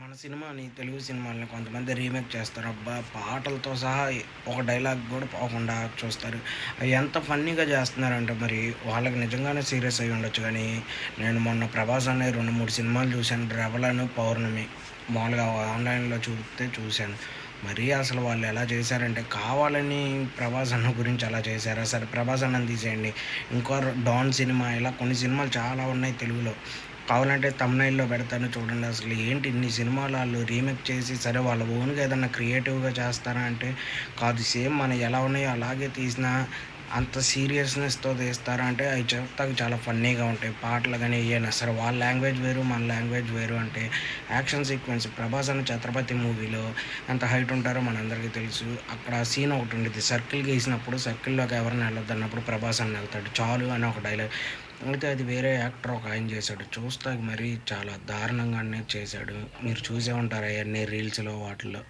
మన సినిమాని తెలుగు సినిమాలని కొంతమంది రీమేక్ చేస్తారు. అబ్బా పాటలతో సహా ఒక డైలాగ్ కూడా పోకుండా చూస్తారు. అవి ఎంత ఫన్నీగా చేస్తున్నారంటే మరి వాళ్ళకి నిజంగానే సీరియస్ అయి ఉండొచ్చు. కానీ నేను మొన్న ప్రభాస్ అనే రెండు మూడు సినిమాలు చూశాను. రెవలను పౌర్ణమి మామూలుగా ఆన్లైన్లో చూస్తే చూశాను. మరీ అసలు వాళ్ళు ఎలా చేశారంటే కావాలని ప్రభాస్ అన్న గురించి అలా చేశారా. సరే ప్రభాస్ అన్నని తీసేయండి. ఇంకో డాన్ సినిమా ఇలా కొన్ని సినిమాలు చాలా ఉన్నాయి తెలుగులో. కావాలంటే తమిళలో పెడతాను చూడండి అసలు ఏంటి ఇన్ని సినిమాలు వాళ్ళు రీమేక్ చేసి సరే వాళ్ళ ఓన్గా ఏదన్నా క్రియేటివ్గా చేస్తారా అంటే కాదు సేమ్ మన ఎలా ఉన్నాయో అలాగే తీసిన అంత సీరియస్నెస్తో తీస్తారా అంటే అవి చెప్తాకి చాలా ఫన్నీగా ఉంటాయి. పాటలు కానీ ఏమైనా సరే వాళ్ళ లాంగ్వేజ్ వేరు మన లాంగ్వేజ్ వేరు అంటే యాక్షన్ సీక్వెన్స్ ప్రభాస్ అనే ఛత్రపతి మూవీలో ఎంత హైట్ ఉంటారో మనందరికీ తెలుసు. అక్కడ సీన్ ఒకటి ఉండేది. సర్కిల్ గీసినప్పుడు సర్కిల్లోకి ఎవరిని వెళ్ళొద్దు అన్నప్పుడు ప్రభాస్ అని వెళ్తాడు. చాలు అని ఒక డైలాగ్. అయితే అది వేరే యాక్టర్ ఒక ఆయన చేశాడు. చూస్తాకి మరీ చాలా దారుణంగానే చేశాడు. మీరు చూసే ఉంటారు అవన్నీ రీల్స్లో వాటిల్లో.